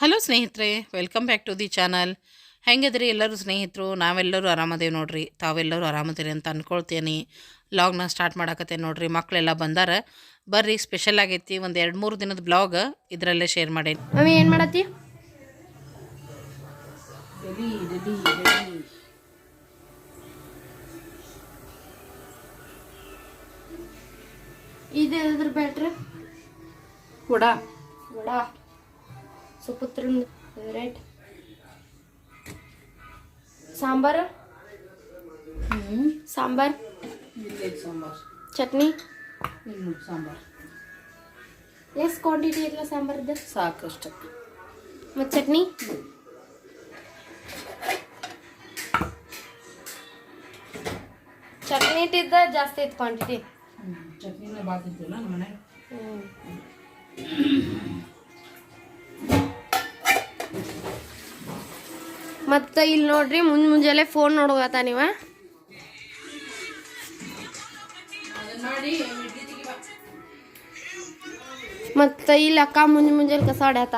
Hello ಸ್ನೇಹಿತರೆ. Welcome back to the channel ಹೆಂಗದ್ರಿ ಎಲ್ಲರೂ ಸ್ನೇಹಿತರು? ನಾವೆಲ್ಲರೂ ಆರಾಮದೇವಿ ನೋಡ್ರಿ. ತಾವೆಲ್ಲರೂ ಆರಾಮದಿರಿ ಅಂತ ಅಂದ್ಕೊಳ್ತೀನಿ ಲಾಗ್ನ ಸ್ಟಾರ್ಟ್ ಮಾಡಾಕತ್ತೇನೆ ನೋಡ್ರಿ. ಮಕ್ಕಳೆಲ್ಲ ಬಂದಾರ. ಬರ್ರಿ ಸ್ಪೆಷಲ್ ಆಗೈತಿ. ಒಂದು ಎರಡು ಮೂರು ದಿನದ ಬ್ಲಾಗ್ ಇದರಲ್ಲೇ ಶೇರ್ ಮಾಡೇನಿ. ಮಮ್ಮಿ ಏನು ಮಾಡತ್ತಿ? ಇದು ಬ್ಯಾಟ್ರಿ ಕೂಡ ವಡ. ಸುಪುತ್ರನ ಫೇವ್ರೇಟ್ ಸಾಂಬಾರು? ಸಾಂಬಾರ್? ಸಾಂಬಾರ್. ಚಟ್ನಿ? ಸಾಂಬಾರ್. ಎಷ್ಟು ಕ್ವಾಂಟಿಟಿ ಇರಲ್ಲ ಸಾಂಬಾರ್ದು. ಸಾಕಷ್ಟು. ಮತ್ತು ಚಟ್ನಿ? ಚಟ್ನಿ ಇಟ್ಟಿದ್ದ ಜಾಸ್ತಿ ಐತೆ ಕ್ವಾಂಟಿಟಿ ಚಟ್ನಿನೇ ಇತ್ತಲ್ಲ ನಮ್ಮ ಮನೆ ಮತ್ತು ಇಲ್ಲಿ ನೋಡ್ರಿ ಮುಂಜ್ ಮುಂಜಾನೆ ಫೋನ್ ನೋಡೋಗತ್ತ ನೀವ? ಮತ್ತು ಇಲ್ಲಿ ಅಕ್ಕ ಮುಂಜ್ ಮುಂಜಾನೆ ಕಸ ಹೊಡ್ಯಾತ.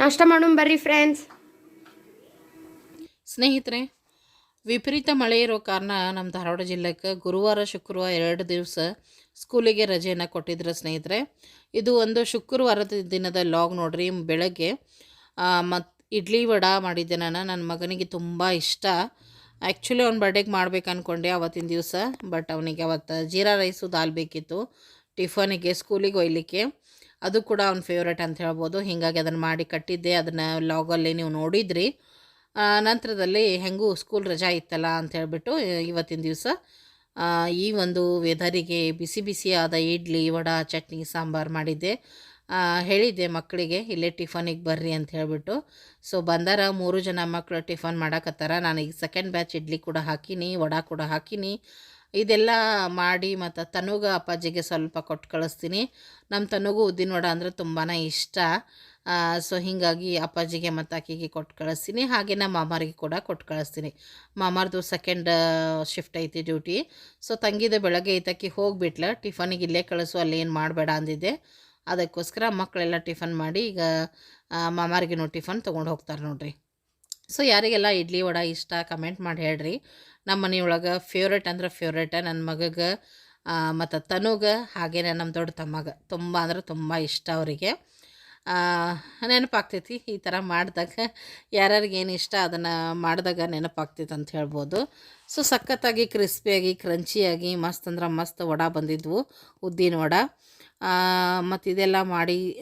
ನಾಷ್ಟ ಮಾಡೋಣ ಬರ್ರಿ ಫ್ರೆಂಡ್ಸ್ ಸ್ನೇಹಿತರೆ ವಿಪರೀತ ಮಳೆ ಇರೋ ಕಾರಣ ನಮ್ಮ ಧಾರವಾಡ ಜಿಲ್ಲೆಗೆ ಗುರುವಾರ, ಶುಕ್ರವಾರ ಎರಡು ದಿವಸ ಸ್ಕೂಲಿಗೆ ರಜೆಯನ್ನು ಕೊಟ್ಟಿದ್ರು ಸ್ನೇಹಿತರೆ. ಇದು ಒಂದು ಶುಕ್ರವಾರದ ದಿನದ ಲಾಗ್ ನೋಡ್ರಿ, ಬೆಳಗ್ಗೆ ಮತ್ತು ಇಡ್ಲಿ ವಡ ಮಾಡಿದ್ದೆ ನಾನು ನನ್ನ ಮಗನಿಗೆ ತುಂಬ ಇಷ್ಟ. ಆ್ಯಕ್ಚುಲಿ ಅವ್ನ ಬರ್ಡೇಗೆ ಮಾಡ್ಬೇಕು ಅಂದ್ಕೊಂಡೆ ಅವತ್ತಿನ ದಿವಸ ಬಟ್ ಅವನಿಗೆ ಅವತ್ತು ಜೀರಾ ರೈಸು ದಾಲ್ ಬೇಕಿತ್ತು ಟಿಫನಿಗೆ ಸ್ಕೂಲಿಗೆ ಒಯ್ಲಿಕ್ಕೆ. ಅದು ಕೂಡ ಅವ್ನ ಫೇವ್ರೇಟ್ ಅಂತ ಹೇಳ್ಬೋದು. ಹೀಗಾಗಿ ಅದನ್ನು ಮಾಡಿ ಕಟ್ಟಿದ್ದೆ. ಅದನ್ನು ಲಾಗಲ್ಲಿ ನೀವು ನೋಡಿದ್ರಿ. ನಂತರದಲ್ಲಿ ಹೆಂಗೂ ಸ್ಕೂಲ್ ರಜಾ ಇತ್ತಲ್ಲ ಅಂತ ಹೇಳಿಬಿಟ್ಟು ಇವತ್ತಿನ ದಿವಸ ಈ ಒಂದು ವೆದರಿಗೆ ಬಿಸಿ ಬಿಸಿಯಾದ ಇಡ್ಲಿ, ವಡ, ಚಟ್ನಿ, ಸಾಂಬಾರು ಮಾಡಿದ್ದೆ. ಹೇಳಿದ್ದೆ ಮಕ್ಕಳಿಗೆ, ಇಲ್ಲೇ ಟಿಫನಿಗೆ ಬರ್ರಿ ಅಂತ ಹೇಳಿಬಿಟ್ಟು. ಸೊ ಬಂದಾರ ಮೂರು ಜನ ಮಕ್ಕಳು ಟಿಫನ್ ಮಾಡಕತ್ತಾರ. ನಾನು ಈಗ ಸೆಕೆಂಡ್ ಬ್ಯಾಚ್ ಇಡ್ಲಿ ಕೂಡ ಹಾಕೀನಿ, ವಡ ಕೂಡ ಹಾಕೀನಿ. ಇದೆಲ್ಲ ಮಾಡಿ ಮತ್ತು ತನುಗ ಅಪ್ಪಾಜಿಗೆ ಸ್ವಲ್ಪ ಕೊಟ್ಟು ಕಳಿಸ್ತೀನಿ. ನಮ್ಮ ತನುಗೂ ಉದ್ದಿನ ವಡ ಅಂದರೆ ತುಂಬಾ ಇಷ್ಟ. ಸೊ ಹೀಗಾಗಿ ಅಪ್ಪಾಜಿಗೆ ಮತ್ತು ಆಕೆಗೆ ಕೊಟ್ಟು ಕಳಿಸ್ತೀನಿ. ಹಾಗೆ ನಮ್ಮ ಮಾಮಾರಿಗೆ ಕೂಡ ಕೊಟ್ಟು ಕಳಿಸ್ತೀನಿ. ಮಾಮಾರ್ದು ಸೆಕೆಂಡ್ ಶಿಫ್ಟ್ ಐತಿ ಡ್ಯೂಟಿ ಸೊ ತಂಗಿದ ಬೆಳಗ್ಗೆ ಐತಕ್ಕಿ ಹೋಗ್ಬಿಟ್ಲ. ಟಿಫನಿಗೆ ಇಲ್ಲೇ ಕಳಿಸು ಏನು ಮಾಡಬೇಡ ಅಂದಿದ್ದೆ. ಅದಕ್ಕೋಸ್ಕರ ಮಕ್ಕಳೆಲ್ಲ ಟಿಫನ್ ಮಾಡಿ ಈಗ ಮಾಮಾರಿಗೂ ಟಿಫನ್ ತೊಗೊಂಡು ಹೋಗ್ತಾರೆ ನೋಡ್ರಿ. ಸೊ ಯಾರಿಗೆಲ್ಲ ಇಡ್ಲಿ ವಡ ಇಷ್ಟ ಕಮೆಂಟ್ ಮಾಡಿ ಹೇಳ್ರಿ. ನಮ್ಮ ಮನೆಯೊಳಗೆ ಫೇವ್ರೇಟ್ ಅಂದ್ರೆ ಫೇವ್ರೇಟ ನನ್ನ ಮಗಗೆ ಮತ್ತು ತನುಗೆ, ಹಾಗೇನೆ ನಮ್ಮ ದೊಡ್ಡ ತಮ್ಮಗ. ತುಂಬ ಅಂದ್ರೆ ತುಂಬ ಇಷ್ಟ ಅವರಿಗೆ. ನೆನಪಾಗ್ತೈತಿ ಈ ಥರ ಮಾಡಿದಾಗ. ಯಾರ್ಯಾರಿಗೇನು ಇಷ್ಟ ಅದನ್ನು ಮಾಡಿದಾಗ ನೆನಪಾಗ್ತೈತೆ ಅಂತ ಹೇಳ್ಬೋದು. ಸೊ, ಸಖತ್ತಾಗಿ, ಕ್ರಿಸ್ಪಿಯಾಗಿ, ಕ್ರಂಚಿಯಾಗಿ, ಮಸ್ತ್ ಅಂದ್ರೆ ಮಸ್ತ್ ವಡ ಬಂದಿದ್ವು, ಉದ್ದಿನ ವಡ. ಮತ್ತು ಇದೆಲ್ಲ ಮಾಡಿ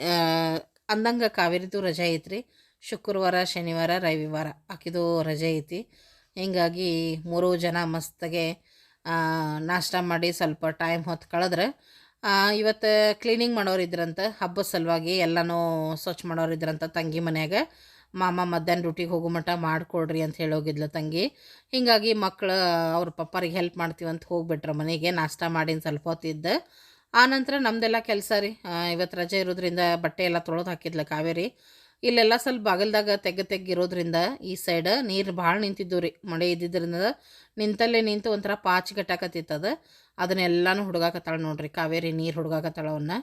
ಅಂದಂಗೆ ಕಾವೇರಿದು ರಜೆ ಐತ್ರಿ. ಶುಕ್ರವಾರ, ಶನಿವಾರ, ರವಿವಾರ ಆಕಿದು ರಜೆ ಐತಿ. ಹೀಗಾಗಿ ಮೂರು ಜನ ಮಸ್ತಾಗೆ ನಾಷ್ಟ ಮಾಡಿ ಸ್ವಲ್ಪ ಟೈಮ್ ಹೊತ್ತು ಕಳೆದ್ರೆ ಇವತ್ತು ಕ್ಲೀನಿಂಗ್ ಮಾಡೋರು ಇದ್ರಂತ ಹಬ್ಬದ ಸಲುವಾಗಿ ಎಲ್ಲನೂ ಸ್ವಚ್ಛ ಮಾಡೋರು ಇದ್ರಂತ ತಂಗಿ ಮನ್ಯಾಗ. ಮಾಮ ಮಧ್ಯಾಹ್ನ ಡ್ಯೂಟಿಗೆ ಹೋಗೋ ಮಟ್ಟ ಮಾಡಿಕೊಡ್ರಿ ಅಂತ ಹೇಳೋಗಿದ್ಲು ತಂಗಿ. ಹೀಗಾಗಿ ಮಕ್ಕಳು ಅವ್ರ ಪಪ್ಪರಿಗೆ ಹೆಲ್ಪ್ ಮಾಡ್ತೀವಂತ ಹೋಗ್ಬಿಟ್ರ ಮನೆಗೆ, ನಾಷ್ಟ ಮಾಡಿನ ಸ್ವಲ್ಪ ಹೊತ್ತಿದ್ದೆ ಆನಂತರ ನಮ್ಮದೆಲ್ಲ ಕೆಲಸ ರೀ. ಇವತ್ತು ರಜೆ ಇರೋದ್ರಿಂದ ಬಟ್ಟೆ ಎಲ್ಲ ತೊಳೆದು ಹಾಕಿದ್ಲು ಕಾವೇರಿ. ಇಲ್ಲೆಲ್ಲ ಸ್ವಲ್ಪ ಬಾಗಲ್ದಾಗ ತೆಗ್ಗ ತೆಗ್ಗಿರೋದ್ರಿಂದ ಈ ಸೈಡ್ ನೀರು ಭಾಳ ನಿಂತಿದ್ದು ರೀ. ಮಳೆ ಇದ್ದಿದ್ದರಿಂದ ನಿಂತಲ್ಲೇ ನಿಂತು ಒಂಥರ ಪಾಚಿ ಕಟ್ಟಾಕತ್ತಿತ್ತದ ಅದನ್ನೆಲ್ಲಾನು ಹುಡುಗಾಕತ್ತಾಳ ನೋಡ್ರಿ. ಕಾವೇರಿ ನೀರು ಹುಡುಗಾಕತ್ತಾಳ ಅವನ್ನ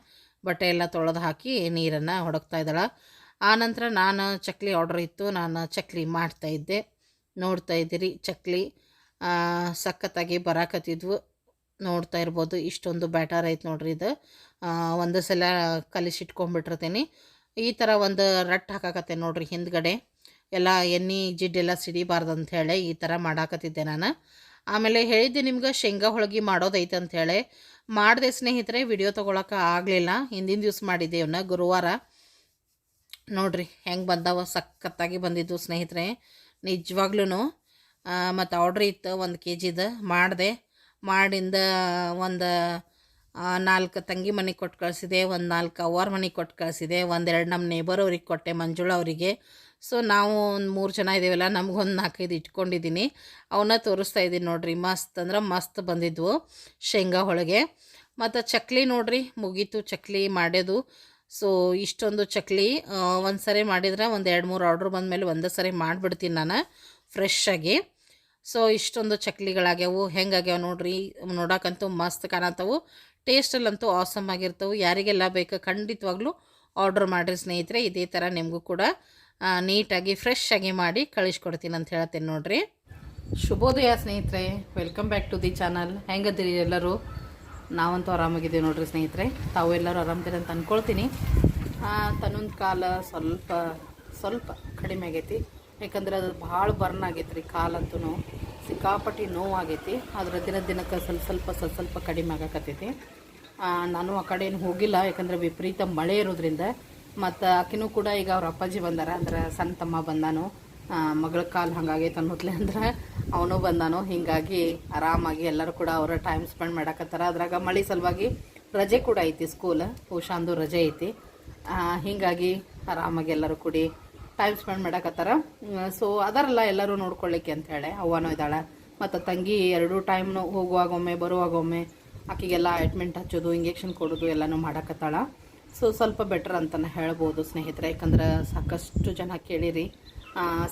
ಬಟ್ಟೆ ಎಲ್ಲ ತೊಳೆದು ಹಾಕಿ ನೀರನ್ನು ಹೊಡಕ್ತಾ ಇದ್ದಾಳೆ. ಆ ನಂತರ ನಾನು ಚಕ್ಲಿ ಆರ್ಡ್ರ್ ಇತ್ತು. ನಾನು ಚಕ್ಲಿ ಮಾಡ್ತಾ ಇದ್ದೆ. ನೋಡ್ತಾ ಇದ್ದೀರಿ ಚಕ್ಲಿ. ಸಖತ್ತಾಗಿ ಬರಾಕತ್ತಿದ್ವು. ನೋಡ್ತಾ ಇರ್ಬೋದು. ಇಷ್ಟೊಂದು ಬ್ಯಾಟರ್ ಐತೆ ನೋಡ್ರಿ ಇದು. ಒಂದು ಸಲ ಕಲಿಸಿಟ್ಕೊಂಡ್ಬಿಟ್ಟಿರ್ತೀನಿ ಈ ಥರ ಒಂದು ರಟ್ಟು ಹಾಕಾಕತ್ತೆ ನೋಡ್ರಿ ಹಿಂದ್ಗಡೆ. ಎಲ್ಲ ಎಣ್ಣೆ ಜಿಡ್ಡೆಲ್ಲ ಸಿಡಿಬಾರ್ದು ಅಂಥೇಳಿ ಈ ಥರ ಮಾಡಾಕತ್ತಿದ್ದೆ ನಾನು. ಆಮೇಲೆ ಹೇಳಿದ್ದೆ ನಿಮ್ಗೆ ಶೇಂಗಾ ಹೋಳಿಗೆ ಮಾಡೋದೈತೆ ಅಂಥೇಳಿ ಮಾಡಿದೆ ಸ್ನೇಹಿತರೆ, ವಿಡಿಯೋ ತೊಗೊಳಕ್ಕೆ ಆಗಲಿಲ್ಲ. ಹಿಂದಿನ ದಿವ್ಸ ಮಾಡಿದ್ದೆ ಇವನ್ನ ಗುರುವಾರ. ನೋಡ್ರಿ ಹೆಂಗೆ ಬಂದಾವ, ಸಖತ್ತಾಗಿ ಬಂದಿದ್ದು ಸ್ನೇಹಿತರೆ. ನಿಜವಾಗ್ಲೂ ಮತ್ತು ಆರ್ಡ್ರ್ ಇತ್ತು ಒಂದು ಕೆ ಜಿದು ಮಾಡಿದೆ. ಮಾಡಿಂದ ಒಂದು ನಾಲ್ಕು ತಂಗಿ ಮನೆಗೆ ಕೊಟ್ಟು ಕಳಿಸಿದೆ, ಒಂದು ನಾಲ್ಕು ಅವ್ವಾರ ಮನೆ ಕೊಟ್ಟು ಕಳಿಸಿದೆ ಒಂದೆರಡು ನಮ್ಮ ನೇಬರ್ ಅವ್ರಿಗೆ ಕೊಟ್ಟೆ, ಮಂಜುಳ ಅವರಿಗೆ. ಸೊ ನಾವು ಒಂದು ಮೂರು ಜನ ಇದ್ದೀವಲ್ಲ ನಮಗೊಂದು ನಾಲ್ಕೈದು ಇಟ್ಕೊಂಡಿದ್ದೀನಿ ಅವನ್ನ ತೋರಿಸ್ತಾ ಇದ್ದೀನಿ ನೋಡಿರಿ, ಮಸ್ತ್ ಅಂದ್ರೆ ಮಸ್ತ್ ಬಂದಿದ್ವು ಶೇಂಗಾ ಹೋಳಿಗೆ. ಮತ್ತು ಚಕ್ಲಿ ನೋಡಿರಿ, ಮುಗೀತು ಚಕ್ಲಿ ಮಾಡೋದು ಸೊ ಇಷ್ಟೊಂದು ಚಕ್ಲಿ ಒಂದು ಸರಿ ಮಾಡಿದ್ರೆ ಒಂದು ಎರಡು ಮೂರು ಆರ್ಡ್ರ್ ಬಂದಮೇಲೆ ಒಂದೇ ಸರಿ ಮಾಡಿಬಿಡ್ತೀನಿ ನಾನು ಫ್ರೆಶ್ಶಾಗಿ ಸೊ ಇಷ್ಟೊಂದು ಚಕ್ಲಿಗಳಾಗ್ಯಾವು ಹೆಂಗಾಗ್ಯಾವ ನೋಡ್ರಿ ನೋಡೋಕ್ಕಂತೂ ಮಸ್ತ್ ಕಾಣತ್ತವು ಟೇಸ್ಟಲ್ಲಂತೂ ಆಸಮ್ ಆಗಿರ್ತವೆ. ಯಾರಿಗೆಲ್ಲ ಬೇಕು ಖಂಡಿತವಾಗ್ಲೂ ಆರ್ಡ್ರ್ ಮಾಡಿರಿ ಸ್ನೇಹಿತರೆ. ಇದೇ ಥರ ನಿಮಗೂ ಕೂಡ ನೀಟಾಗಿ ಫ್ರೆಶ್ ಆಗಿ ಮಾಡಿ ಕಳಿಸ್ಕೊಡ್ತೀನಿ ಅಂತ ಹೇಳ್ತೇನೆ ನೋಡಿರಿ. ಶುಭೋದಯ ಸ್ನೇಹಿತರೆ. Welcome back to the channel ಹೆಂಗದಿರಿ ಎಲ್ಲರೂ? ನಾವಂತೂ ಆರಾಮಾಗಿದ್ದೀವಿ ನೋಡಿರಿ ಸ್ನೇಹಿತರೆ. ತಾವು ಎಲ್ಲರೂ ಆರಾಮದಿರಿ ಅಂತ ಅಂದ್ಕೊಳ್ತೀನಿ ತನ್ನೊಂದು ಕಾಲ ಸ್ವಲ್ಪ ಸ್ವಲ್ಪ ಕಡಿಮೆ ಆಗೈತಿ. ಯಾಕಂದ್ರೆ ಅದು ಭಾಳ ಬರ್ನ್ ಆಗೈತೆ ರೀ ಕಾಲಂತೂ ಸಿಕ್ಕಾಪಟ್ಟಿ ನೋವು ಆಗೈತಿ ಆದ್ರೆ ದಿನ ದಿನಕ್ಕೆ ಸ್ವಲ್ಪ ಸ್ವಲ್ಪ ಸ್ವಲ್ಪ ಸ್ವಲ್ಪ ಕಡಿಮೆ ಆಗಕತ್ತೈತಿ. ನಾನು ಆ ಕಡೆ ಏನು ಹೋಗಿಲ್ಲ, ಯಾಕಂದ್ರೆ ವಿಪರೀತ ಮಳೆ ಇರೋದ್ರಿಂದ. ಮತ್ತು ಆಕಿನೂ ಕೂಡ ಈಗ ಅವ್ರ ಅಪ್ಪಾಜಿ ಬಂದಾರ, ಅಂದ್ರೆ ಸಣ್ಣ ತಮ್ಮ ಬಂದಾನು. ಮಗಳ ಕಾಲು ಹಂಗಾಗೈತೆ ಅನ್ನೋತ್ಲೆ ಅಂದ್ರೆ ಅವನು ಬಂದಾನು. ಹಿಂಗಾಗಿ ಆರಾಮಾಗಿ ಎಲ್ಲರೂ ಕೂಡ ಅವರ ಟೈಮ್ ಸ್ಪೆಂಡ್ ಮಾಡಕತ್ತಾರ. ಅದ್ರಾಗ ಮಳೆ ಸಲುವಾಗಿ ರಜೆ ಕೂಡ ಐತಿ, ಸ್ಕೂಲ್. ಉಷಾಂದು ರಜೆ ಐತಿ. ಹಿಂಗಾಗಿ ಆರಾಮಾಗಿ ಎಲ್ಲರೂ ಕೂಡಿ ಟೈಮ್ ಸ್ಪೆಂಡ್ ಮಾಡಕತ್ತಾರ. ಸೊ ಅದರಲ್ಲ ಎಲ್ಲರೂ ನೋಡ್ಕೊಳ್ಳಿಕ್ಕೆ ಅಂತ ಹೇಳಿ ಅವ್ವನೂ ಇದ್ದಾಳೆ. ಮತ್ತು ತಂಗಿ ಎರಡೂ ಟೈಮ್ನು ಹೋಗುವಾಗೊಮ್ಮೆ ಬರುವಾಗೊಮ್ಮೆ ಆಕೆಗೆಲ್ಲ ಆಯಿಂಟ್ಮೆಂಟ್ ಹಚ್ಚೋದು ಇಂಜೆಕ್ಷನ್ ಕೊಡೋದು ಎಲ್ಲನೂ ಮಾಡಕತ್ತಾಳ. ಸೊ ಸ್ವಲ್ಪ ಬೆಟರ್ ಅಂತಲೇ ಹೇಳ್ಬೋದು ಸ್ನೇಹಿತರೆ, ಯಾಕಂದ್ರೆ ಸಾಕಷ್ಟು ಜನ ಕೇಳಿರಿ.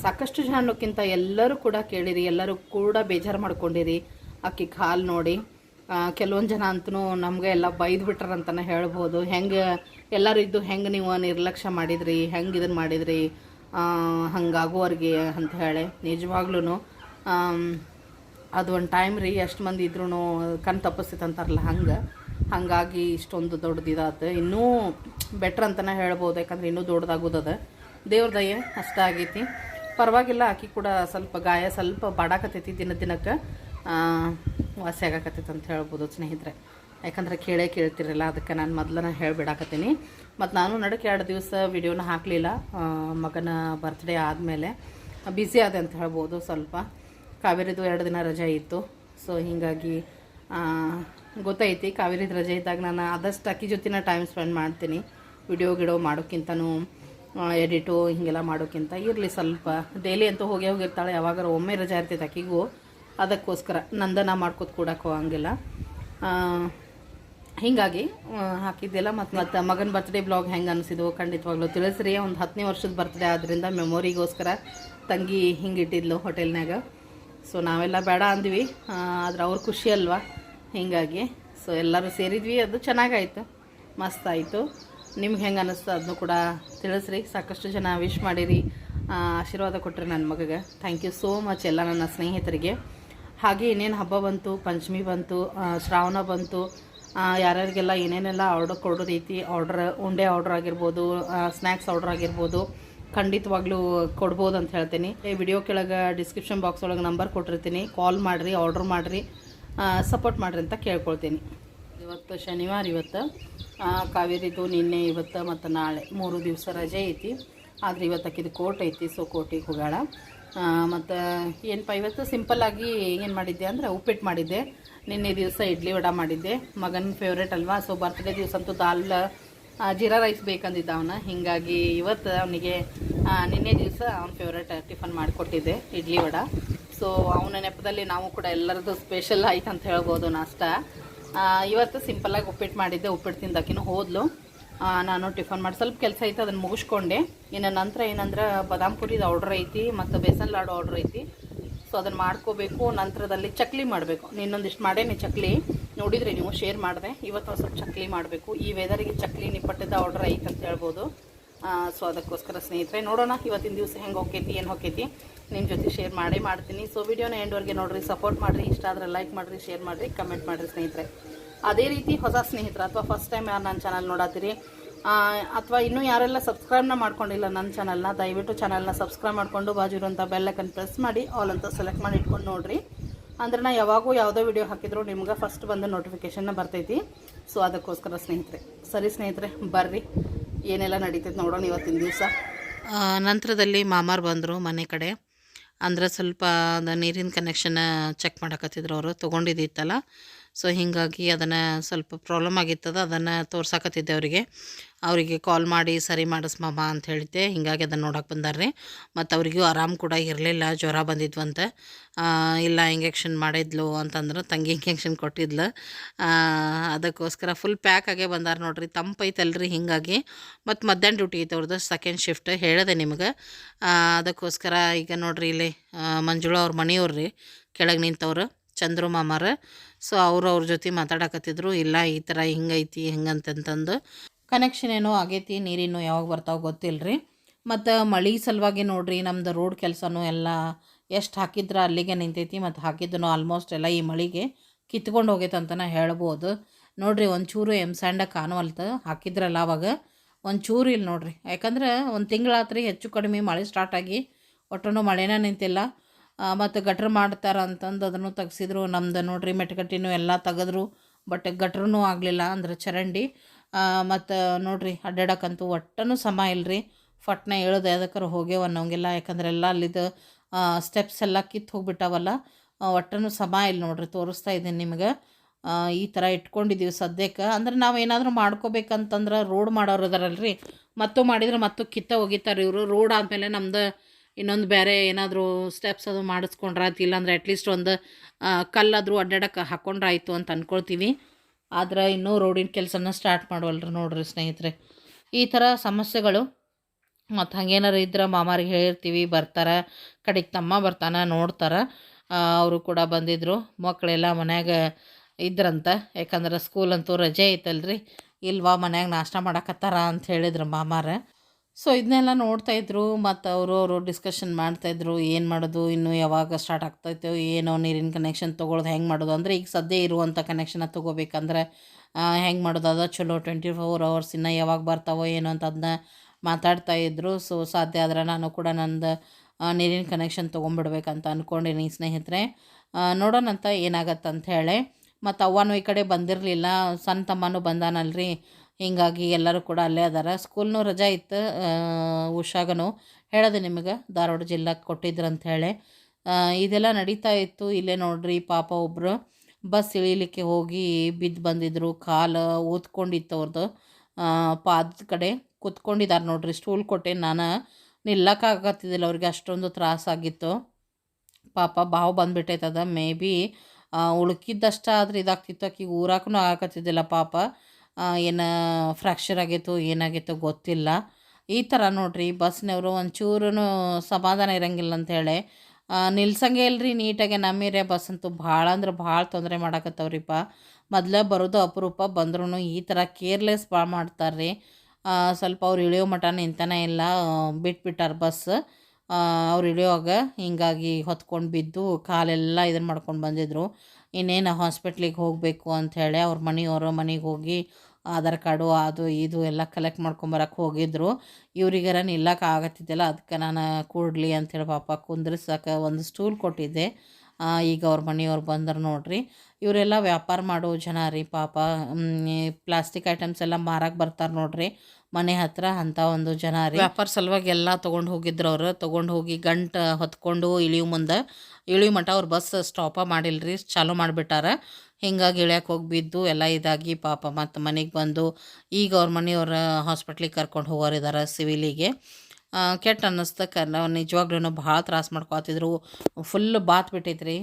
ಸಾಕಷ್ಟು ಜನ ಅನ್ನೋಕ್ಕಿಂತ ಎಲ್ಲರೂ ಕೂಡ ಕೇಳಿರಿ, ಎಲ್ಲರೂ ಕೂಡ ಬೇಜಾರು ಮಾಡ್ಕೊಂಡಿರಿ ಆಕೆ ಕಾಲು ನೋಡಿ. ಕೆಲವೊಂದು ಜನ ಅಂತೂ ನಮಗೆ ಎಲ್ಲ ಬೈದು ಬಿಟ್ರ ಅಂತ ಹೇಳ್ಬೋದು. ಹೆಂಗೆ ಎಲ್ಲರೂ ಇದ್ದು ಹೆಂಗೆ ನೀವು ನಿರ್ಲಕ್ಷ್ಯ ಮಾಡಿದ್ರಿ, ಹೆಂಗೆ ಇದನ್ನು ಮಾಡಿದ್ರಿ ಹಂಗಾಗುವವ್ರಿಗೆ ಅಂತ ಹೇಳಿ. ನಿಜವಾಗ್ಲೂ ಅದು ಒಂದು ಟೈಮ್ ರೀ, ಎಷ್ಟು ಮಂದಿ ಇದ್ರೂ ಕಣ್ ತಪ್ಪಿಸ್ತೈತೆ ಅಂತಾರಲ್ಲ ಹಂಗೆ. ಹಾಗಾಗಿ ಇಷ್ಟೊಂದು ದೊಡ್ಡದು ಇದಾತು. ಇನ್ನೂ ಬೆಟ್ರ್ ಅಂತಲೇ ಹೇಳ್ಬೋದು, ಯಾಕಂದ್ರೆ ಇನ್ನೂ ದೊಡ್ಡದಾಗೋದದ. ದೇವ್ರ ದಯೆ, ಅಷ್ಟ ಆಗೈತಿ. ಪರವಾಗಿಲ್ಲ, ಆಕಿ ಕೂಡ ಸ್ವಲ್ಪ ಗಾಯ ಸ್ವಲ್ಪ ಬಾಡಾಕತ್ತೈತಿ ದಿನ ದಿನಕ್ಕೆ. ವಾಸಿ ಆಗಾಕತ್ತೈತೆ ಅಂತ ಹೇಳ್ಬೋದು ಸ್ನೇಹಿತರೆ. ಯಾಕಂದ್ರೆ ಕೇಳೇ ಕೇಳ್ತಿರಲ್ಲ, ಅದಕ್ಕೆ ನಾನು ಮೊದಲನ ಹೇಳಿಬಿಡಾಕತ್ತೀನಿ. ಮತ್ತು ನಾನು ನಡಕ್ಕೆ ಎರಡು ದಿವಸ ವಿಡಿಯೋನ ಹಾಕಲಿಲ್ಲ. ಮಗನ ಬರ್ತ್ಡೇ ಆದಮೇಲೆ. ಬ್ಯುಸಿ ಆದೆ ಅಂತ ಹೇಳ್ಬೋದು ಸ್ವಲ್ಪ. ಕಾವೇರಿದು ಎರಡು ದಿನ ರಜೆ ಇತ್ತು. ಸೊ ಹೀಗಾಗಿ ಗೊತ್ತೈತಿ, ಕಾವೇರಿದು ರಜೆ ಇದ್ದಾಗ ನಾನು ಆದಷ್ಟು ಅಕ್ಕಿ ಜೊತೆನ ಟೈಮ್ ಸ್ಪೆಂಡ್ ಮಾಡ್ತೀನಿ. ವಿಡಿಯೋ ಗಿಡೋ ಮಾಡೋಕ್ಕಿಂತನೂ ಎಡಿಟು ಹೀಗೆಲ್ಲ ಮಾಡೋಕ್ಕಿಂತ ಇರಲಿ ಸ್ವಲ್ಪ. ಡೈಲಿ ಅಂತೂ ಹೋಗಿ ಹೋಗಿರ್ತಾಳೆ, ಯಾವಾಗಾರ ಒಮ್ಮೆ ರಜೆ ಇರ್ತೈತೆ ಅಕ್ಕಿಗೂ. ಅದಕ್ಕೋಸ್ಕರ ನಂದನ ಮಾಡ್ಕೋತ ಕೂಡಕ್ಕೆ ಹೋಗಂಗಿಲ್ಲ ಹೀಗಾಗಿ ಹಾಕಿದ್ದೆಲ್ಲ ಮತ್ತು ಮತ್ತೆ ಮಗನ ಬರ್ತ್ಡೇ ಬ್ಲಾಗ್ ಹೆಂಗೆ ಅನಿಸಿದ್ವು ಖಂಡಿತವಾಗ್ಲೂ ತಿಳಿಸ್ರಿ. ಒಂದು ಹತ್ತನೇ ವರ್ಷದ ಬರ್ತ್ಡೇ ಆದ್ದರಿಂದ ಮೆಮೊರಿಗೋಸ್ಕರ ತಂಗಿ ಹಿಂಗೆ ಇಟ್ಟಿದ್ಲು ಹೋಟೆಲ್ನಾಗ ಸೊ ನಾವೆಲ್ಲ ಬೇಡ ಅಂದ್ವಿ. ಆದ್ರೆ ಅವ್ರ ಖುಷಿ ಅಲ್ವಾ? ಹೀಗಾಗಿ ಸೊ ಎಲ್ಲರೂ ಸೇರಿದ್ವಿ. ಅದು ಚೆನ್ನಾಗಾಯಿತು. ಮಸ್ತ್ ಆಯಿತು. ನಿಮ್ಗೆ ಹೆಂಗೆ ಅನ್ನಿಸ್ತು ಅದನ್ನು ಕೂಡ ತಿಳಿಸ್ರಿ. ಸಾಕಷ್ಟು ಜನ ವಿಶ್ ಮಾಡಿರಿ. ಆಶೀರ್ವಾದ ಕೊಟ್ಟರೆ ನನ್ನ ಮಗಗೆ. ಥ್ಯಾಂಕ್ ಯು ಸೋ ಮಚ್ ಎಲ್ಲ ನನ್ನ ಸ್ನೇಹಿತರಿಗೆ. ಹಾಗೆ ಇನ್ನೇನು ಹಬ್ಬ ಬಂತು, ಪಂಚಮಿ ಬಂತು ಶ್ರಾವಣ ಬಂತು ಯಾರ್ಯಾರಿಗೆಲ್ಲ ಏನೇನೆಲ್ಲ ಆರ್ಡರ್ ಕೊಡೋ ರೀತಿ ಆರ್ಡ್ರ್ ಉಂಡೆ ಆರ್ಡ್ರ್ ಆಗಿರ್ಬೋದು ಸ್ನ್ಯಾಕ್ಸ್ ಆರ್ಡ್ರ್ ಆಗಿರ್ಬೋದು, ಖಂಡಿತವಾಗ್ಲೂ ಕೊಡ್ಬೋದು ಅಂತ ಹೇಳ್ತೀನಿ. ಈ ವಿಡಿಯೋ ಕೆಳಗೆ ಡಿಸ್ಕ್ರಿಪ್ಷನ್ ಬಾಕ್ಸ್ ಒಳಗೆ ನಂಬರ್ ಕೊಟ್ಟಿರ್ತೀನಿ. ಕಾಲ್ ಮಾಡಿರಿ ಆರ್ಡ್ರ್ ಮಾಡಿರಿ ಸಪೋರ್ಟ್ ಮಾಡಿರಿ ಅಂತ ಕೇಳ್ಕೊಳ್ತೀನಿ. ಇವತ್ತು ಶನಿವಾರ ಇವತ್ತು ಕಾವೇರಿದು ನಿನ್ನೆ ಇವತ್ತು ಮತ್ತು ನಾಳೆ ಮೂರು ದಿವಸ ರಜೆ ಐತಿ. ಆದರೆ ಇವತ್ತು ಆಕಿದು ಕೋಟ್ ಐತಿ ಸೊ ಕೋಟಿಗೆ ಹೋಗೋಣ ಮತ್ತು ಏನಪ್ಪ, ಇವತ್ತು ಸಿಂಪಲ್ಲಾಗಿ ಏನು ಮಾಡಿದ್ದೆ ಅಂದರೆ ಉಪ್ಪಿಟ್ಟು ಮಾಡಿದ್ದೆ. ನಿನ್ನೆ ದಿವಸ ಇಡ್ಲಿ ವಡ ಮಾಡಿದ್ದೆ. ಮಗನ ಫೇವ್ರೇಟ್ ಅಲ್ವಾ ಸೊ ಬರ್ತ್ಡೇ ದಿವಸ ಅಂತೂ ದಾಲ್ ಜೀರಾ ರೈಸ್ ಬೇಕಂದಿದ್ದ ಅವನ. ಹೀಗಾಗಿ ಇವತ್ತು ಅವನಿಗೆ ನಿನ್ನೆ ದಿವಸ ಅವ್ನ ಫೇವ್ರೇಟ್ ಟಿಫನ್ ಮಾಡಿಕೊಟ್ಟಿದ್ದೆ, ಇಡ್ಲಿ ವಡ. ಸೊ ಅವನ ನೆಪದಲ್ಲಿ ನಾವು ಕೂಡ ಎಲ್ಲರದ್ದು ಸ್ಪೆಷಲ್ ಆಯ್ತು ಅಂತ ಹೇಳ್ಬೋದು ನಾಷ್ಟ. ಇವತ್ತು ಸಿಂಪಲ್ಲಾಗಿ ಉಪ್ಪಿಟ್ಟು ಮಾಡಿದ್ದೆ, ಉಪ್ಪಿಟ್ಟು ತಿಂದಾಕಿನೂ ಹೋದ್ಲು. ನಾನು ಟಿಫನ್ ಮಾಡಿ ಸ್ವಲ್ಪ ಕೆಲಸ ಐತೆ, ಅದನ್ನು ಮುಗಿಸ್ಕೊಂಡೆ. ಇನ್ನು ನಂತರ ಏನಂದ್ರೆ, ಬಾದಾಮ್ ಪುರಿದು ಆರ್ಡ್ರ್ ಐತಿ, ಮತ್ತು ಬೇಸನ್ ಲಾಡು ಆರ್ಡ್ರ್ ಐತಿ. ಸೊ ಅದನ್ನು ಮಾಡ್ಕೋಬೇಕು, ನಂತರದಲ್ಲಿ ಚಕ್ಲಿ ಮಾಡಬೇಕು. ಇನ್ನೊಂದಿಷ್ಟು ಮಾಡೇನಿ ಚಕ್ಲಿ. ನೋಡಿದರೆ ನೀವು ಶೇರ್ ಮಾಡಿದೆ. ಇವತ್ತು ಸ್ವಲ್ಪ ಚಕ್ಲಿ ಮಾಡಬೇಕು. ಈ ವೆದರಿಗೆ ಚಕ್ಲಿ ನಿಪ್ಪಟ್ಟದ ಆರ್ಡ್ರ್ ಐತೆ ಅಂತ ಹೇಳ್ಬೋದು. ಸೊ ಅದಕ್ಕೋಸ್ಕರ ಸ್ನೇಹಿತರೆ, ನೋಡೋಣ, ಇವತ್ತಿನ ದಿವಸ ಹೆಂಗೆ ಹೋಗ್ತೈತಿ ಏನು ಹೋಗ್ತೈತಿ ನಿಮ್ಮ ಜೊತೆ ಶೇರ್ ಮಾಡೇ ಮಾಡ್ತೀನಿ. ಸೊ ವಿಡಿಯೋನ ಎಂಡ್ವರೆಗೆ ನೋಡಿರಿ ಸಪೋರ್ಟ್ ಮಾಡಿರಿ. ಇಷ್ಟ ಆದರೆ ಲೈಕ್ ಮಾಡಿರಿ ಶೇರ್ ಮಾಡಿರಿ ಕಮೆಂಟ್ ಮಾಡಿರಿ ಸ್ನೇಹಿತರೆ. ಅದೇ ರೀತಿ ಹೊಸ ಸ್ನೇಹಿತರು ಅಥವಾ ಫಸ್ಟ್ ಟೈಮ್ ಯಾರು ನನ್ನ ಚಾನಲ್ ನೋಡತ್ತೀರಿ ಅಥವಾ ಇನ್ನೂ ಯಾರೆಲ್ಲ ಸಬ್ಸ್ಕ್ರೈಬ್ನ ಮಾಡ್ಕೊಂಡಿಲ್ಲ ನನ್ನ ಚಾನಲ್ನ ದಯವಿಟ್ಟು ಚಾನಲ್ನ ಸಬ್ಸ್ಕ್ರೈಬ್ ಮಾಡಿಕೊಂಡು ಬಾಜು ಇರುವಂಥ ಬೆಲ್ಲೈಕನ್ ಪ್ರೆಸ್ ಮಾಡಿ ಆಲ್ ಅಂತ ಸೆಲೆಕ್ಟ್ ಮಾಡಿ ಇಟ್ಕೊಂಡು ನೋಡಿರಿ. ಅಂದ್ರೆ ನಾ ಯಾವಾಗೂ ಯಾವುದೋ ವಿಡಿಯೋ ಹಾಕಿದ್ರು ನಿಮ್ಗೆ ಫಸ್ಟ್ ಬಂದು ನೋಟಿಫಿಕೇಶನ್ ಬರ್ತೈತಿ. ಸೊ ಅದಕ್ಕೋಸ್ಕರ ಸ್ನೇಹಿತರೆ, ಸರಿ ಸ್ನೇಹಿತರೆ, ಬರ್ರಿ. ಏನೆಲ್ಲ ನಡೀತೈತೆ ನೋಡೋಣ ಇವತ್ತಿನ ದಿವಸ. ನಂತರದಲ್ಲಿ ಮಾಮಾರು ಬಂದರು ಮನೆ ಕಡೆ. ಅಂದ್ರೆ ಸ್ವಲ್ಪ ನೀರಿನ ಕನೆಕ್ಷನ್ ಚೆಕ್ ಮಾಡಕತ್ತಿದ್ರು ಅವರು, ತೊಗೊಂಡಿದ್ದಿತ್ತಲ್ಲ. ಸೊ ಹೀಗಾಗಿ ಅದನ್ನು ಸ್ವಲ್ಪ ಪ್ರಾಬ್ಲಮ್ ಆಗಿತ್ತದ, ಅದನ್ನು ತೋರ್ಸಾಕತ್ತಿದ್ದೆ ಅವರಿಗೆ. ಅವರಿಗೆ ಕಾಲ್ ಮಾಡಿ, ಸರಿ ಮಾಡಿಸ್ಮಮ್ಮ ಮಾಮ ಅಂತ ಹೇಳಿದ್ದೆ. ಹೀಗಾಗಿ ಅದನ್ನು ನೋಡೋಕೆ ಬಂದಾರ್ರಿ. ಮತ್ತು ಅವರಿಗೂ ಆರಾಮ್ ಕೂಡ ಇರಲಿಲ್ಲ, ಜ್ವರ ಬಂದಿದ್ವಂತೆ. ಅಂತ ಇಲ್ಲ ಇಂಜೆಕ್ಷನ್ ಮಾಡಿದ್ಲು ಅಂತಂದ್ರೆ, ತಂಗಿ ಇಂಜೆಕ್ಷನ್ ಕೊಟ್ಟಿದ್ಲು. ಅದಕ್ಕೋಸ್ಕರ ಫುಲ್ ಪ್ಯಾಕ್ ಆಗೇ ಬಂದಾರ ನೋಡ್ರಿ. ತಂಪೈತಲ್ರಿ ಹೀಗಾಗಿ. ಮತ್ತು ಮಧ್ಯಾಹ್ನ ಡ್ಯೂಟಿ ಐತೆ ಅವ್ರದ್ದು ಸೆಕೆಂಡ್ ಶಿಫ್ಟ್ ಹೇಳಿದೆ ನಿಮ್ಗೆ. ಅದಕ್ಕೋಸ್ಕರ ಈಗ ನೋಡ್ರಿ ಇಲ್ಲಿ ಮಂಜುಳ ಅವ್ರ ಮನೆಯವ್ರಿ ಕೆಳಗೆ ನಿಂತವ್ರು. ಚಂದ್ರು ಮಾಮಾರ ಸೊ ಅವರು ಅವ್ರ ಜೊತೆ ಮಾತಾಡಕತ್ತಿದ್ರು, ಇಲ್ಲ ಈ ಥರ ಹಿಂಗೈತಿ, ಹೆಂಗಂತಂತಂದು. ಕನೆಕ್ಷನ್ ಏನೋ ಆಗೈತಿ ನೀರಿನ್ನು ಯಾವಾಗ ಬರ್ತಾವೆ ಗೊತ್ತಿಲ್ಲ ರೀ ಮತ್ತು ಮಳೆ ಸಲುವಾಗಿ ನೋಡ್ರಿ, ನಮ್ದು ರೋಡ್ ಕೆಲಸನೂ ಎಲ್ಲ ಎಷ್ಟು ಹಾಕಿದ್ರೆ ಅಲ್ಲಿಗೆ ನಿಂತೈತಿ ಮತ್ತು ಹಾಕಿದ್ದನು ಆಲ್ಮೋಸ್ಟ್ ಎಲ್ಲ ಈ ಮಳೆಗೆ ಕಿತ್ಕೊಂಡು ಹೋಗೈತೆ ಅಂತಲೇ ಹೇಳ್ಬೋದು. ನೋಡ್ರಿ, ಒಂಚೂರು ಎಂ ಸ್ಯಾಂಡ ಕಾಣವಲ್ತು ಹಾಕಿದ್ರಲ್ಲ ಅವಾಗ, ಒಂಚೂರು ಇಲ್ಲಿ ನೋಡ್ರಿ. ಯಾಕಂದ್ರೆ ಒಂದು ತಿಂಗಳಾತ್ರಿ ಹೆಚ್ಚು ಕಡಿಮೆ ಮಳೆ ಸ್ಟಾರ್ಟಾಗಿ ಒಟ್ಟನು ಮಳೆನೇ ನಿಂತಿಲ್ಲ. ಮತ್ತು ಗಟ್ರ ಮಾಡ್ತಾರೆ ಅಂತಂದು ಅದನ್ನು ತೆಗ್ಸಿದ್ರು. ನಮ್ದು ನೋಡ್ರಿ ಮೆಟ್ಗಟ್ಟಿನೂ ಎಲ್ಲ ತೆಗೆದ್ರು. ಬಟ್ ಗಟ್ರೂ ಆಗಲಿಲ್ಲ ಅಂದ್ರೆ ಚರಂಡಿ. ಮತ್ತು ನೋಡ್ರಿ ಅಡ್ಡಾಡೋಕ್ಕಂತೂ ಒಟ್ಟನು ಸಮ ಇಲ್ಲರಿ ಫಟ್ನ ಇಳ್ದು ಯಾವ್ದಕ್ಕಾರ ಹೋಗ್ಯವ ಅನ್ನೋಂಗಿಲ್ಲ. ಯಾಕಂದ್ರೆ ಎಲ್ಲ ಅಲ್ಲಿದ್ದು ಸ್ಟೆಪ್ಸ್ ಎಲ್ಲ ಕಿತ್ತು ಹೋಗ್ಬಿಟ್ಟಾವಲ್ಲ ಒಟ್ಟನು ಸಮ ಇಲ್ಲ ನೋಡ್ರಿ. ತೋರಿಸ್ತಾ ಇದ್ದೀನಿ ನಿಮ್ಗೆ. ಈ ಥರ ಇಟ್ಕೊಂಡಿದ್ದೀವಿ ಸದ್ಯಕ್ಕೆ ಅಂದ್ರೆ ನಾವು ಏನಾದರೂ ಮಾಡ್ಕೋಬೇಕಂತಂದ್ರೆ ರೋಡ್ ಮಾಡೋರು ಇದಾರಲ್ರಿ. ಮತ್ತು ಮಾಡಿದ್ರೆ ಮತ್ತು ಕಿತ್ತ ಒಗಿತಾರೆ ಇವರು. ರೋಡ್ ಆದಮೇಲೆ ನಮ್ದು ಇನ್ನೊಂದು ಬೇರೆ ಏನಾದರೂ ಸ್ಟೆಪ್ಸ್ ಅದು ಮಾಡಿಸ್ಕೊಂಡ್ರೆ ಆಯ್ತು, ಇಲ್ಲಾಂದ್ರೆ ಅಟ್ಲೀಸ್ಟ್ ಒಂದು ಕಲ್ಲಾದರೂ ಅಡ್ಡಾಡಕ್ಕೆ ಹಾಕ್ಕೊಂಡ್ರಾಯ್ತು ಅಂತ ಅಂದ್ಕೊಳ್ತೀವಿ ಆದ್ರೆ ಇನ್ನೂ ರೋಡಿನ ಕೆಲಸನ ಸ್ಟಾರ್ಟ್ ಮಾಡುವಲ್ರಿ ನೋಡ್ರಿ ಸ್ನೇಹಿತರೆ. ಈ ಥರ ಸಮಸ್ಯೆಗಳು, ಮತ್ತು ಹಂಗೇನಾರು ಇದ್ರೆ ಮಾಮಾರಿಗೆ ಹೇಳಿರ್ತೀವಿ, ಬರ್ತಾರೆ, ಕಡೆಗೆ ತಮ್ಮ ಬರ್ತಾನೆ ನೋಡ್ತಾರೆ. ಅವರು ಕೂಡ ಬಂದಿದ್ದರು ಮಕ್ಕಳೆಲ್ಲ ಮನ್ಯಾಗ ಇದ್ರಂತ. ಯಾಕಂದ್ರೆ ಸ್ಕೂಲ್ ಅಂತೂ ರಜೆ ಐತಲ್ರಿ. ಇಲ್ವಾ ಮನ್ಯಾಗ ನಾಷ್ಟ ಮಾಡಕತ್ತಾರ ಅಂತ ಹೇಳಿದ್ರು ಮಾಮಾರ. ಸೊ ಇದನ್ನೆಲ್ಲ ನೋಡ್ತಾ ಇದ್ರು, ಮತ್ತು ಅವರು ಅವರು ಡಿಸ್ಕಷನ್ ಮಾಡ್ತಾಯಿದ್ರು ಏನು ಮಾಡೋದು, ಇನ್ನು ಯಾವಾಗ ಸ್ಟಾರ್ಟ್ ಆಗ್ತೈತೋ ಏನೋ ನೀರಿನ ಕನೆಕ್ಷನ್ ತೊಗೊಳೋದು ಹೆಂಗೆ ಮಾಡೋದು, ಅಂದರೆ ಈಗ ಸದ್ಯ ಇರುವಂಥ ಕನೆಕ್ಷನ ತೊಗೋಬೇಕಂದ್ರೆ ಹೆಂಗೆ ಮಾಡೋದು, ಅದ ಚಲೋ ಟ್ವೆಂಟಿ ಫೋರ್ ಅವರ್ಸ್ ಇನ್ನು ಯಾವಾಗ ಬರ್ತಾವೋ ಏನೋ ಅಂತ ಅದನ್ನ ಮಾತಾಡ್ತಾ ಇದ್ದರು ಸೊ ಸಾಧ್ಯ ಆದರೆ ನಾನು ಕೂಡ ನಂದು ನೀರಿನ ಕನೆಕ್ಷನ್ ತೊಗೊಂಬಿಡ್ಬೇಕಂತ ಅಂದ್ಕೊಂಡಿನಿ ಸ್ನೇಹಿತರೆ. ನೋಡೋಣಂತ ಏನಾಗತ್ತಂತ ಹೇಳಿ. ಮತ್ತು ಅವ್ವನೂ ಈ ಕಡೆ ಬಂದಿರಲಿಲ್ಲ, ಸಣ್ಣ ತಮ್ಮನೂ ಬಂದಾನಲ್ರಿ. ಹೀಗಾಗಿ ಎಲ್ಲರೂ ಕೂಡ ಅಲ್ಲೇ ಅದಾರ. ಸ್ಕೂಲ್ನೂ ರಜಾ ಇತ್ತು ಉಷಾಗನು ಹೇಳೋದು ನಿಮಗೆ, ಧಾರವಾಡ ಜಿಲ್ಲೆಗೆ ಅಂತ ಹೇಳಿ ಇದೆಲ್ಲ ನಡೀತಾ ಇತ್ತು. ಇಲ್ಲೇ ನೋಡ್ರಿ, ಪಾಪ ಒಬ್ಬರು ಬಸ್ ಇಳಿಲಿಕ್ಕೆ ಹೋಗಿ ಬಿದ್ದು ಬಂದಿದ್ರು, ಕಾಲು ಊದ್ಕೊಂಡಿತ್ತು ಅವ್ರದ್ದು ಪಾದದ ಕಡೆ ಕುತ್ಕೊಂಡಿದ್ದಾರೆ ನೋಡ್ರಿ, ಸ್ಟೂಲ್ ಕೊಟ್ಟೆ. ನಾನು ನಿಲ್ಲಕ್ಕಾಗತ್ತಿದ್ದಿಲ್ಲ, ಅವ್ರಿಗೆ ಅಷ್ಟೊಂದು ತ್ರಾಸಾಗಿತ್ತು ಪಾಪ ಬಾವು ಬಂದುಬಿಟ್ಟೈತದ. ಮೇ ಬಿ ಉಳ್ಕಿದ್ದಷ್ಟ ಆದ್ರೆ ಇದಾಗ್ತಿತ್ತು. ಆಕಿಗೆ ಊರಾಕೂ ಆಗತ್ತಿದ್ದಿಲ್ಲ ಪಾಪ. ಏನು ಫ್ರ್ಯಾಕ್ಚರ್ ಆಗೈತೋ, ಏನಾಗೈತೋ ಗೊತ್ತಿಲ್ಲ. ಈ ಥರ ನೋಡ್ರಿ, ಬಸ್ನವರು ಒಂಚೂರು ಸಮಾಧಾನ ಇರಂಗಿಲ್ಲ ಅಂಥೇಳಿ ನಿಲ್ಸಂಗೆ ಇಲ್ರಿ, ನೀಟಾಗೆ ನಮ್ಮ ಏರಿಯಾ ಬಸ್ ಅಂತೂ ಭಾಳ ಅಂದ್ರೆ ಭಾಳ ತೊಂದರೆ ಮಾಡಾಕತ್ತವ್ರಿಪ್ಪ. ಮೊದಲೇ ಬರೋದು ಅಪರೂಪ ಬಂದ್ರೂ ಈ ಥರ ಕೇರ್ಲೆಸ್ ಭಾಳ ಮಾಡ್ತಾರೆ ರೀ ಸ್ವಲ್ಪ ಅವ್ರು ಇಳಿಯೋ ಮಟ ನಿಂತಾನೆ ಇಲ್ಲ ಬಿಟ್ಬಿಟ್ಟಾರ ಬಸ್. ಅವ್ರು ಇಳಿಯೋವಾಗ ಹಿಂಗಾಗಿ ಹೊತ್ಕೊಂಡು ಬಿದ್ದು ಕಾಲೆಲ್ಲ ಇದನ್ನು ಮಾಡ್ಕೊಂಡು ಬಂದಿದ್ರು. ಇನ್ನೇನು ಹಾಸ್ಪಿಟ್ಲಿಗೆ ಹೋಗಬೇಕು ಅಂಥೇಳಿ ಅವ್ರ ಮನೆಯವರು ಮನೆಗೆ ಹೋಗಿ ಆಧಾರ್ ಕಾರ್ಡು ಅದು ಇದು ಎಲ್ಲ ಕಲೆಕ್ಟ್ ಮಾಡ್ಕೊಂಬರಕ್ಕೆ ಹೋಗಿದ್ದರು ಇವ್ರಿಗಾರ ನಿಲ್ಲಕ್ಕೆ ಆಗತ್ತಿದ್ದಿಲ್ಲ. ಅದಕ್ಕೆ ನಾನು ಕೂಡಲಿ ಅಂಥೇಳಿ ಪಾಪ ಕುಂದ್ರಿಸಕ್ಕೆ ಒಂದು ಸ್ಟೂಲ್ ಕೊಟ್ಟಿದ್ದೆ. ಈಗ ಅವ್ರ ಮನೆಯವ್ರು ಬಂದರು ನೋಡ್ರಿ. ಇವರೆಲ್ಲ ವ್ಯಾಪಾರ ಮಾಡೋ ಜನ ರೀ ಪಾಪ. ಪ್ಲಾಸ್ಟಿಕ್ ಐಟಮ್ಸ್ ಎಲ್ಲ ಮಾರಕ್ಕೆ ಬರ್ತಾರೆ ನೋಡ್ರಿ. ಮನೆ ಹತ್ರ ಅಂತ ಒಂದು ಜನ ರೀ. ವ್ಯಾಪಾರ ಸಲುವಾಗಿ ಎಲ್ಲ ತೊಗೊಂಡು ಹೋಗಿದ್ರು ಅವ್ರು. ತೊಗೊಂಡು ಹೋಗಿ ಗಂಟ ಹೊತ್ಕೊಂಡು ಇಳಿಯು ಮುಂದೆ ಇಳಿಯು ಮಠ ಅವ್ರು ಬಸ್ ಸ್ಟಾಪ ಮಾಡಿಲ್ರಿ ಚಾಲೂ ಮಾಡಿಬಿಟ್ಟಾರ. ಹಿಂಗಾಗಿ ಇಳ್ಯಾಕೆ ಹೋಗಿ ಬಿದ್ದು ಎಲ್ಲ ಇದಾಗಿ ಪಾಪ ಮತ್ತು ಮನೆಗೆ ಬಂದು ಈಗ ಅವ್ರ ಮನೆಯವ್ರ ಹಾಸ್ಪಿಟ್ಲಿಗೆ ಕರ್ಕೊಂಡು ಹೋಗೋರಿದ್ದಾರೆ ಸಿವಿಲಿಗೆ ಆ, ಕೆಟ್ಟ ಅನ್ನಿಸ್ತಕ್ಕ ನಾವು ನಿಜವಾಗ್ಲೂ ಭಾಳ ತ್ರಾಸ ಮಾಡ್ಕೊತಿದ್ರು. ಫುಲ್ ಬಾತ್ ಬಿಟ್ಟೈತ್ರಿ